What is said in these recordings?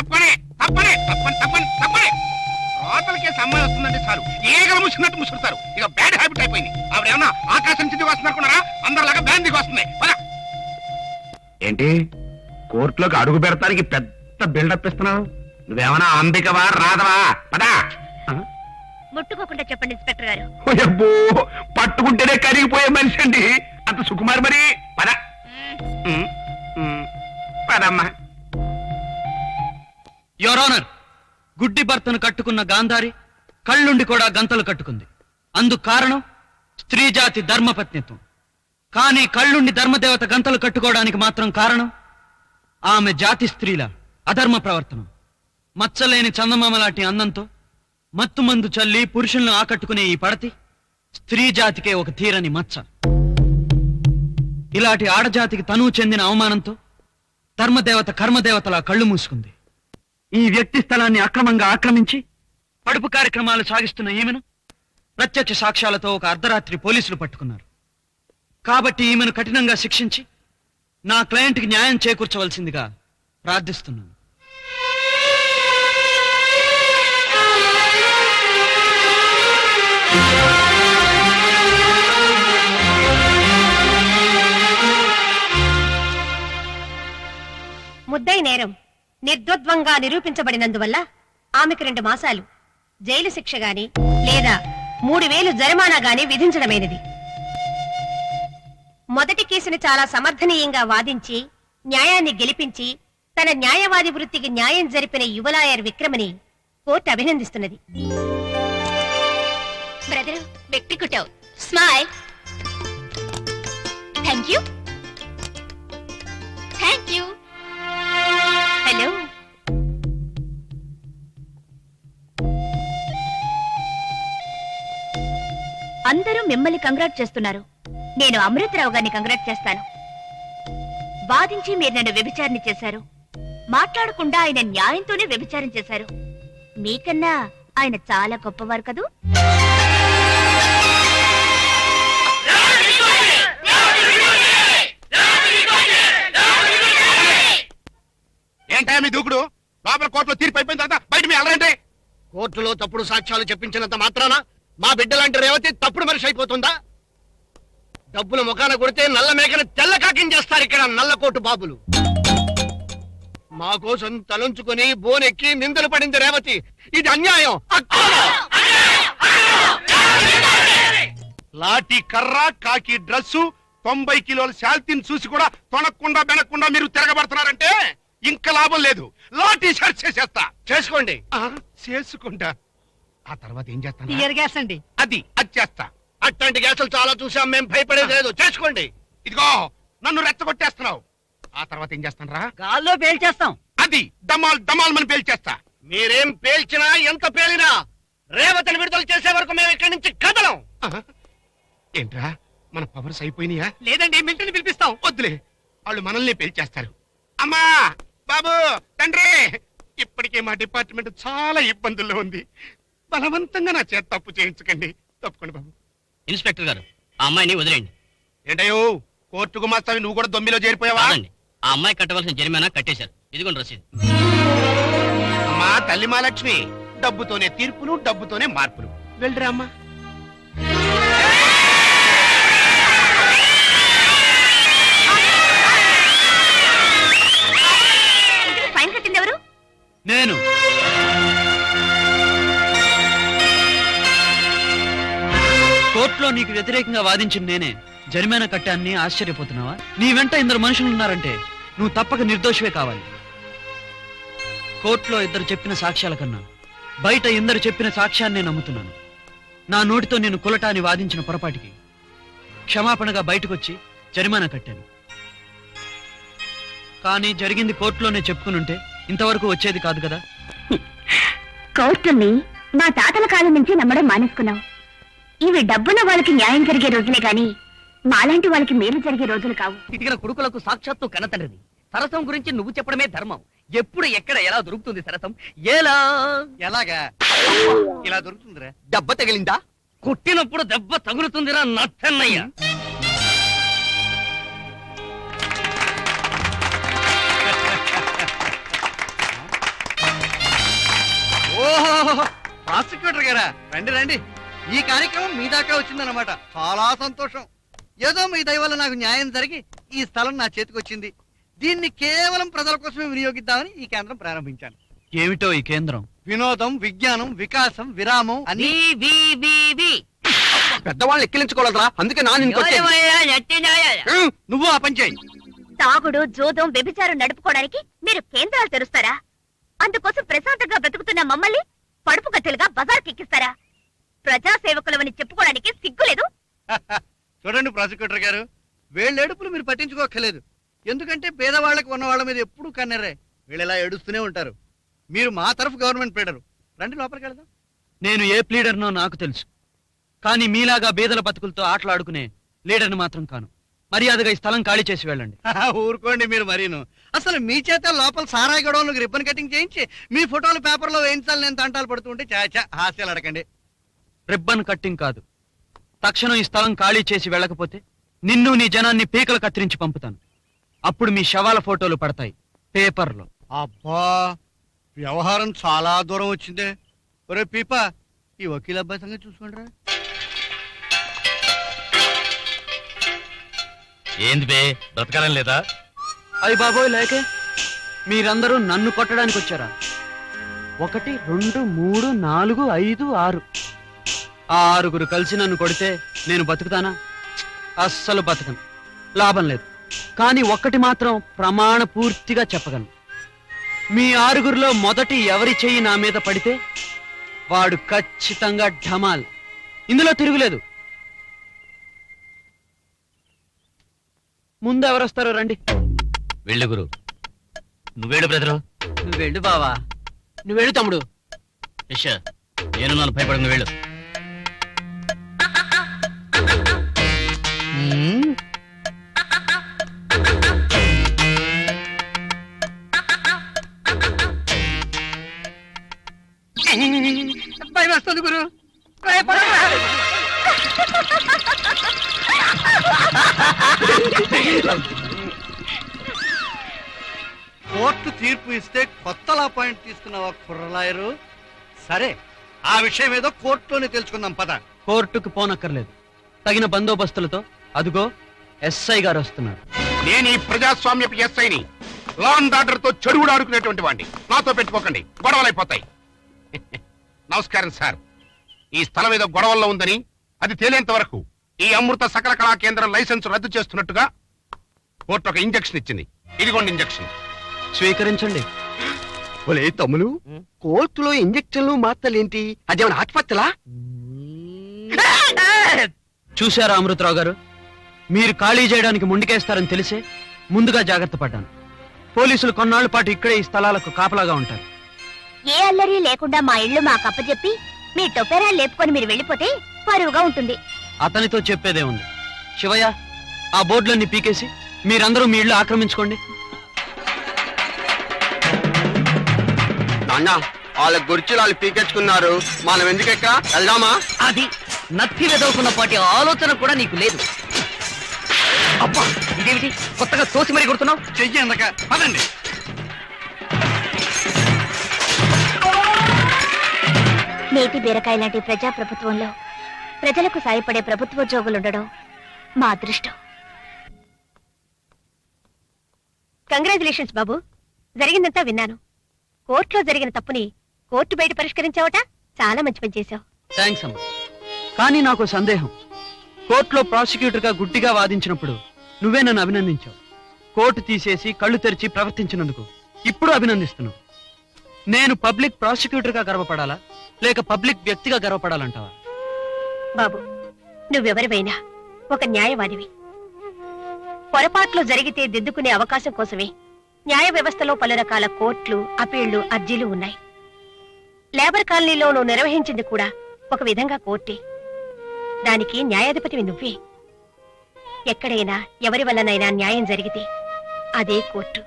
తప్పనే తప్పనే తప్పని తప్పని తప్పని. రోతలకి అమ్మాయి వస్తుందంటే చాలు. ఏగలు ముసినట్టు ముసురుతారు. ఇక బ్యాడ్ హ్యాబిట్ అయిపోయింది. ఆవిడ ఏమన్నా ఆకాశం నుంచి దిగి వస్తున్నారు అందరిలాగా బ్యాన్ దిగి వస్తుంది పద. ఏంటి? కోర్టులోకి అడుగు పెడతానికి పెద్ద బిల్డప్ ఇస్తున్నావు? నువ్వేమన్నా అంబికవా రాదవా పదా. ముట్టుకోకుండా చెప్పండి ఇన్స్పెక్టర్ గారు. పట్టుకుంటేనే కరిగిపోయే మనిషి అండి. అంత సుకుమార్ మరి. పద. పదమ్మా. యువర్ ఆనర్ గుడ్డి భర్తను కట్టుకున్న గాంధారి కళ్ళుండి కూడా గంతలు కట్టుకుంది. అందుకు కారణం స్త్రీ జాతి ధర్మపత్నిత్వం. కానీ కళ్ళుండి ధర్మదేవత గంతలు కట్టుకోవడానికి మాత్రం కారణం ఆమె జాతి స్త్రీల అధర్మ ప్రవర్తనం. మచ్చలేని చందమామ లాంటి అందంతో మత్తుమందు చల్లి పురుషులను ఆకట్టుకునే ఈ పడతి స్త్రీ జాతికే ఒక తీరని మచ్చ. ఇలాంటి ఆడజాతికి తనువు చెందిన అవమానంతో ధర్మదేవత కర్మదేవతలా కళ్ళు మూసుకుంది. ఈ వ్యక్తి స్థలాన్ని అక్రమంగా ఆక్రమించి పడుపు కార్యక్రమాలు సాగిస్తున్న ఈమెను ప్రత్యక్ష సాక్ష్యాలతో ఒక అర్ధరాత్రి పోలీసులు పట్టుకున్నారు. కాబట్టి ఈమెను కఠినంగా శిక్షించి నా క్లయింట్కి న్యాయం చేకూర్చవలసిందిగా ప్రార్థిస్తున్నాను. ముద్దై నేరం. నిర్ద్వంద్వంగా నిరూపించబడినందువల్ల ఆమెకు రెండు మాసాలు. జైలు శిక్ష గాని లేదా మూడు వేలు జరిమానా గాని విధించడమైనది. మొదటి కేసును చాలా సమర్థనీయంగా వాదించి న్యాయాన్ని గెలిపించి తన న్యాయవాది వృత్తికి న్యాయం జరిపిన యువలాయర్ విక్రమని కోర్టు అభినందిస్తున్నది. బ్రదర్ వ్యక్తి కుట్టావు స్మైల్. థ్యాంక్ యూ అందరూ మిమ్మల్ని కంగ్రాట్ చేస్తున్నారు. నేను అమృతరావు గారిని కంగ్రాట్ చేస్తాను. వాదించి మీరు నన్ను వ్యభిచారణ చేశారు. మాట్లాడకుండా ఆయన న్యాయంతోనే వ్యభిచారం చేశారు. మీకన్నా ఆయన చాలా గొప్పవారు కదూ? ఏంటా మీ దూకుడు? లోపల కోర్టులో తీర్పు అయిపోయిన తర్వాత బయట మీ అలరంటే? కోర్టులో తప్పుడు సాక్ష్యాలు చెప్పించినంత మాత్రాన? మా బిడ్డ లాంటి రేవతి తప్పుడు మనిషి అయిపోతుందా? డబ్బులు ముఖాన కొడితే నల్ల మేకను తెల్ల కాకించేస్తారు ఇక్కడ నల్ల కోటు బాబులు. మా కోసం తలంచుకొని బోనెక్కి నిందలు పడింది రేవతి. ఇది అన్యాయం. లాఠీ కర్ర కాకి డ్రస్సు తొంభై కిలోల శాల్తీని చూసి కూడా తొనకుండా బెనకుండా మీరు తిరగబడుతున్నారంటే ఇంకా లాభం లేదు. లాఠీ షర్ట్ చేసేస్తా. చేసుకోండి. చేసుకుంటా ఆ తర్వాత ఏం చేస్తాను? టియర్ గ్యాస్ అండి. అది అది చేస్తా. అట్లాంటి గ్యాసులు చాలా చూసాం మేము భయపడేది లేదు. చేసుకోండి ఇదిగో నన్ను రెచ్చగొట్టేస్తున్నావు. ఆ తర్వాత ఏం చేస్తాను రా? గాల్లో పేల్చేస్తాం. అది డమాల్ డమాల్ మని పేల్చేస్తా. మీరేం పేల్చినా ఎంత పేలినా రేవతిని విడుదల చేసే వరకు మేము ఇక్కడి నుంచి కదలం. ఏంట్రా? మన పవర్స్ అయిపోయినాయా? లేదండి మిల్టన్ పిలిపిస్తాం. వద్దులే. వాళ్ళు మనల్ని పేల్చేస్తారు. అమ్మా బాబు తండ్రి! ఇప్పటికే మా డిపార్ట్మెంట్ చాలా ఇబ్బందుల్లో ఉంది. బలవంతంగా నా చేత తప్పు చేయించకండి. తప్పుకోండి బాబు. ఇన్స్పెక్టర్ గారు ఆ అమ్మాయిని వదిలేయండి. ఏంటయ్యో కోర్టుకు మాస్తావి నువ్వు కూడా దొమ్మిలో చేరిపోయావా? కాదండి ఆ అమ్మాయి కట్టవలసిన జరిమానా కట్టేశారు. ఇదిగోండి రసీదు. అమ్మా తల్లి మహాలక్ష్మి డబ్బుతోనే తీర్పులు డబ్బుతోనే మార్పులు. వెళ్ళరా అమ్మా. ఫైన్ కట్టింది ఎవరు? నేను. కోర్టులో నీకు వ్యతిరేకంగా వాదించిన నేనే. జరిమానా కట్టాన్ని ఆశ్చర్యపోతున్నావా? నీ వెంట ఇద్దరు మనుషులు ఉన్నారంటే నువ్వు తప్పక నిర్దోషివే కావాలి. కోర్టులో ఇద్దరు చెప్పిన సాక్ష్యాల కన్నా బయట ఇందరు చెప్పిన సాక్ష్యాన్ని నమ్ముతున్నాను. నా నోటితో నేను కులటాన్ని వాదించిన పొరపాటికి క్షమాపణగా బయటకొచ్చి జరిమానా కట్టాను. కానీ జరిగింది కోర్టులోనే చెప్పుకునుంటే ఇంతవరకు వచ్చేది కాదు కదా? కోర్టుని మా తాతల కాలం నుంచి నమ్మడం మానేసుకున్నావు. ఇవి డబ్బున్న వాళ్ళకి న్యాయం జరిగే రోజులే గాని మాలాంటి వాళ్ళకి మేలు జరిగే రోజులు కావు. ఇదిగిన కొడుకులకు సాక్షాత్తు కనతండ్రిది సరసం గురించి నువ్వు చెప్పడమే ధర్మం. ఎప్పుడు ఎక్కడ ఎలా దొరుకుతుంది సరసం? ఎలా? ఎలాగా? ఇలా దొరుకుతుందిరా. దెబ్బ తగిలిందా? కొట్టినప్పుడు దెబ్బ తగులుతుందిరా నత్తన్నయ్య. ఓహో. ప్రాసిక్యూటర్ గారా? రండి రండి. ఈ కార్యక్రమం మీ దాకా వచ్చిందన్నమాట. చాలా సంతోషం. ఏదో మీ దయ వల్ల నాకు న్యాయం జరిగి ఈ స్థలం నా చేతికి వచ్చింది. దీన్ని కేవలం ప్రజల కోసమే వినియోగిద్దామని ఈ కేంద్రం ప్రారంభించాను. ఏమిటో ఈ కేంద్రం? వినోదం విజ్ఞానం వికాసం విరామం వి. పెద్దవాళ్ళు ఎక్కిలించుకోలేదురా అందుకే నా? నువ్వు ఆ పని చేయి. తాగుడు జోదం వ్యభిచారం నడుపుకోవడానికి మీరు కేంద్రాలు తెరుస్తారా? అందుకోసం ప్రశాంతంగా బ్రతుకుతున్న మమ్మల్ని పడుపు కట్టెలుగా బజార్కి ఎక్కిస్తారా? ప్రజా సేవకులమని చెప్పుకోవడానికి సిగ్గులేదు చూడండి ప్రాసిక్యూటర్ గారు వీళ్ళేడుపులు మీరు పట్టించుకోక్కర్లేదు. ఎందుకంటే పేదవాళ్ళకి ఉన్న వాళ్ళ మీద ఎప్పుడూ కన్నెర్రే. వీళ్ళు ఇలా ఏడుస్తూనే ఉంటారు. మీరు మా తరఫు గవర్నమెంట్ పేడరు రండి లోపలికి వెళ్దాం. నేను ఏ ప్లీడర్నో నాకు తెలుసు. కానీ మీలాగా బీదల బతుకులతో ఆటలాడుకునే లీడర్ని మాత్రం కాను. మర్యాదగా ఈ స్థలం ఖాళీ చేసి వెళ్ళండి. ఊరుకోండి మీరు మరీను. అసలు మీ చేత లోపల సారాయి గొడవలకు రిబ్బన్ కటింగ్ చేయించి మీ ఫోటోలు పేపర్లో వేయించాలి నేను తంటాలు పడుతుంటే చాచా హాస్యాలు అడగండి రిబ్బన్ కట్టింగ్ కాదు. తక్షణం ఈ స్థలం ఖాళీ చేసి వెళ్ళకపోతే నిన్ను నీ జనాన్ని పీకలు కత్తిరించి పంపుతాను. అప్పుడు మీ శవాల ఫోటోలు పడతాయి పేపర్లో. అబ్బా వ్యవహారం చాలా దూరం వచ్చిందే. ఒరే పీపా ఈ వకీల్ అబ్బాయి సంగతి చూసుకోండి ఏంది బే బ్రతకాలం లేదా? అయ్యి బాబోయ్ లేకే. మీరందరూ నన్ను కొట్టడానికి వచ్చారా? ఒకటి రెండు మూడు నాలుగు ఐదు ఆరు. ఆ ఆరుగురు కలిసి నన్ను కొడితే నేను బతుకుతానా? అస్సలు బతకను. లాభం లేదు. కానీ ఒక్కటి మాత్రం ప్రమాణ పూర్తిగా చెప్పగలను. మీ ఆరుగురిలో మొదటి ఎవరి చెయ్యి నా మీద పడితే వాడు ఖచ్చితంగా ఢమాల్. ఇందులో తిరుగులేదు. ముందు ఎవరొస్తారో రండి. వెళ్ళు గురు. నువ్వేడు బ్రదరు? నువ్వు వెళ్ళు బావా. నువ్వు వెళ్ళు తమ్ముడు. యశ నేను నన్ను భయపడను వెళ్ళు. కోర్టు తీర్పు ఇస్తే కొత్తలా పాయింట్ తీసుకున్నావా కుర్రలాయరు సరే ఆ విషయం ఏదో కోర్టులోనే తెలుసుకుందాం పద. కోర్టుకు పోనక్కర్లేదు. తగిన బందోబస్తులతో అదుగో ఎస్ఐ గారు వస్తున్నారు. నేను ఈ ప్రజాస్వామ్యపు ఎస్ఐని లా అండ్ ఆర్డర్తో చెడుగుడు ఆడుకునేటువంటి వాడిని నాతో పెట్టుకోకండి గొడవలైపోతాయి. నమస్కారం సార్. ఈ స్థలం ఏదో గొడవల్లో ఉందని అది తేలేంత వరకు ఈ అమృత సకల కళా కేంద్రం లైసెన్స్ రద్దు చేస్తున్నట్టుగా కోర్టు ఒక ఇంజక్షన్ ఇచ్చింది. ఇదిగోండి ఇంజక్షన్. స్వీకరించండి. ఒలే తమ్ములు కోర్టులో ఇంజక్షన్లు మాత్రలేంటి? అదేమన్నా ఆత్మహత్యలా? చూశారా అమృతరావు గారు? మీరు ఖాళీ చేయడానికి ముందుకేస్తారని తెలిసే ముందుగా జాగ్రత్త పడ్డాను. పోలీసులు కొన్నాళ్ళ పాటు ఇక్కడే ఈ స్థలాలకు కాపలాగా ఉంటారు. ఏ అల్లరి లేకుండా మా ఇల్లు మాకు అప్పచెప్పి మీ టొపెరా లేపుకొని మీరు వెళ్ళిపోతే పరువుగా ఉంటుంది. అతనితో చెప్పేదే ఉంది. శివయ్య ఆ బోర్డులన్నీ పీకేసి మీరందరూ మీ ఇళ్ళు ఆక్రమించుకోండి. నాన్న వాళ్ళ గురించి వాళ్ళు పీకెచ్చుకున్నారు మనం ఎందుకెక్క? వెళ్దామా? అది నత్తి వెదవకున్న పాటి ఆలోచన కూడా నీకు లేదు. అబ్బా! ఇదేమిటి? కొత్తగా తోసి మరీ కొడుతున్నావు? చెయ్యి అందక. పదండి. నేతి బీరకాయ లాంటి ప్రజా ప్రభుత్వంలో ప్రజలకు సాయపడే ప్రభుత్వోద్యోగులుండడం మా అదృష్టం. కంగ్రాచులేషన్స్ బాబు. జరిగిందంతా విన్నాను. కోర్టులో జరిగిన తప్పుని కోర్టు బయట పరిష్కరించావట? చాలా మంచి పని చేశావు. థ్యాంక్స్ అమ్మా. కానీ నాకు సందేహం. కోర్టులో ప్రాసిక్యూటర్గా గుడ్డిగా వాదించినప్పుడు నువ్వే నన్ను అభినందించావు. కోర్టు తీసేసి కళ్ళు తెరిచి ప్రవర్తించినందుకు. ఇప్పుడు అభినందిస్తున్నావు. నేను పబ్లిక్ ప్రాసిక్యూటర్గా గర్వపడాలా? లేక పబ్లిక్ వ్యక్తిగా గర్వపడాలంటావా? బాబు నువ్వెవరివైనా ఒక న్యాయవాదివి. పొరపాట్లు జరిగితే దిద్దుకునే అవకాశం కోసమే న్యాయ వ్యవస్థలో పలు రకాల కోర్టులు అపీళ్ళు అర్జీలు ఉన్నాయి. లేబర్ కాలనీలో నువ్వు నిర్వహించింది కూడా ఒక విధంగా కోర్టే. దానికి న్యాయాధిపతివి నువ్వే. ఎక్కడైనా ఎవరి వల్లనైనా న్యాయం జరిగితే అదే కోర్టు.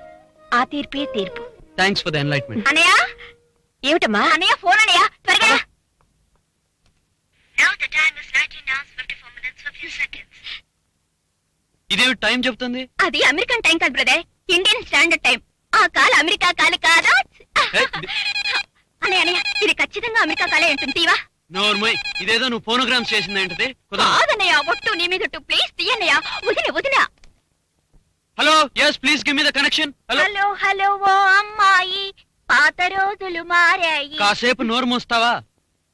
ఆ తీర్పే తీర్పు. థ్యాంక్స్ ఫర్ ద ఎన్లైట్మెంట్ అనయ్య ఏమిటమ్మా? అనయ్య ఫోన్ అనయ్య త్వరగా. ఇదేమి టైం చెప్తుంది? అది అమెరికన్ టైం కాదు బ్రదర్. Indian standard time. ఆ కాల అమెరికా కాలు కాదా? అనే అనే ఇది ఖచ్చితంగా అమెరికా కళ ఉంటుంది తీవా నోర్మయ్ ఇదేదో నువ్వు ఫోనోగ్రామ్స్ చేసింది ఏంటది? కాదన్నయ్య ఒట్టు నీ మీద ఒట్టు. ప్లీజ్ తీయన్నయ్య వదిన వదిన hello yes please give me the connection hello. Hello hello ఓ అమ్మాయి. పాత రోజులు మారాయి. కాసేపు నోరు మూస్తావా?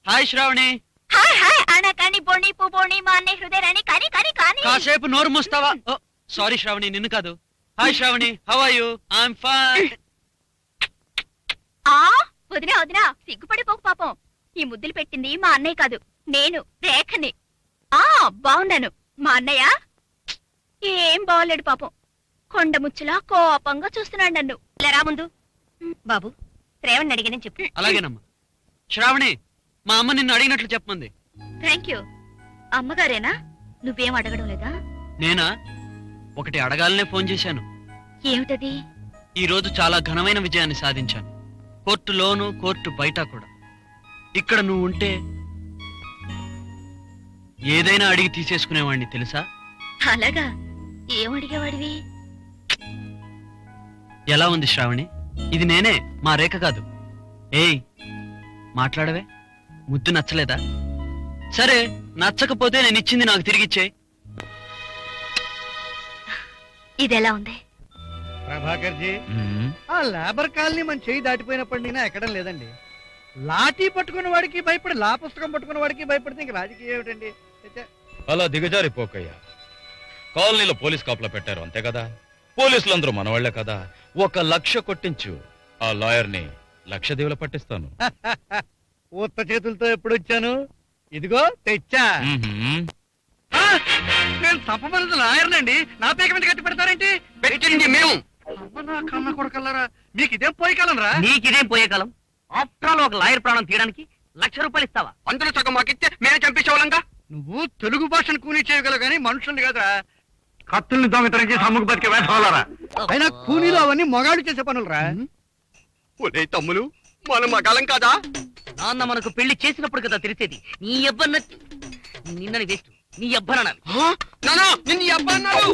హాయ్ శ్రావణి. హాయ్ హాయ్ అనకని బొణి పు బొణి మా అన్నయ్య హృదయాన్ని కానీ కానీ కానీ. కాసేపు నోరు మూస్తావా? సారీ శ్రావణి నిన్ను కాదు. Hi Shravani how are you? I'm fine. ఆ వదినా వదినా సిగ్గుపడిపోకు పాపం. ఈ ముద్దులు పెట్టింది మా అన్నయ్య కాదు నేను రేఖని. ఆ బాగున్నాను మా అన్నయ్య? ఏం బాగోలేడు పాపం. కొండ ముచ్చులా కోపంగా చూస్తున్నాడు నన్ను. ఇలా ముందు. బాబు శ్రేవణ్ అడిగానని చెప్పు. అలాగేనమ్మా. శ్రావణి మా అమ్మ నిన్ను అడిగినట్లు చెప్పమంది. థ్యాంక్ యూ అమ్మగారేనా? నువ్వేం అడగడం లేదా? నేనా? ఒకటి అడగాలనే ఫోన్ చేశాను. ఏమిటది? ఈ రోజు చాలా ఘనమైన విజయాన్ని సాధించాను. కోర్టులోను కోర్టు బయట కూడా. ఇక్కడ నువ్వు ఉంటే ఏదైనా అడిగి తీసేసుకునేవాడిని తెలుసా? అలాగా. ఏం అడిగేవాడివి? ఎలా ఉంది శ్రావణి? ఇది నేనే మా రేఖ కాదు. ఏయ్ మాట్లాడవే. ముద్దు నచ్చలేదా? సరే నచ్చకపోతే నేను ఇచ్చింది నాకు తిరిగిచ్చేయ్ ఇది ఎలా ఉంది? ప్రభాకర్ జీ. ఆ లేబర్ కాలనీ మన చేయి దాటిపోయినప్పటి నేను ఎక్కడం లేదండి. లాఠీ పట్టుకున్న వాడికి భయపడి లా పుస్తకం పట్టుకున్న వాడికి భయపడితే ఇంక రాజకీయం ఏమిటండి? అలా దిగజారిపోకయ్యా. కాలనీలో పోలీస్ కాపులా పెట్టారు అంతే కదా? పోలీసులందరూ మనవాళ్ళే కదా. ఒక లక్ష కొట్టించు. ఆ లాయర్ని లక్ష దేవుల పట్టిస్తాను. ఉత్త చేతులతో ఎప్పుడు వచ్చాను ఇదిగో తెచ్చా. మ్మ్. ఆ, నేను తప్పమన్నది లాయర్నండి. నా పేక మీద కట్టి పెడతారేంటి? పెట్టింది మేము. అమ్మ నా కన్న కొడకల్లారా. మీకు ఇదేం పోయికాలరా? నీకిదేం పోయే కాలం ఆఫ్టర్ ఆల్ ఒక లాయర్ ప్రాణం తీయడానికి లక్ష రూపాయలు ఇస్తావా? అందులో సగం మాకిస్తే మేమే చంపేసేవాళ్ళంగా? నువ్వు తెలుగు భాషను కూనీ చేయగలవు కానీ మనుషుల్ని కదా కత్తుల్ని దొంగతనం చేసి అమ్ముకు బతికే వేసవాలరా అయినా కూలీలో అవన్నీ మొగాడు చేసే పనులరా? ఒరే తమ్ములు మన మగాలం కాదా? నాన్న మనకు పెళ్ళి చేసినప్పుడు కదా తెలిసేది. నీ అబ్బన్న నిన్నని వేస్ట్. నీ అబ్బనాలి నానా నిన్ను అన్నాడు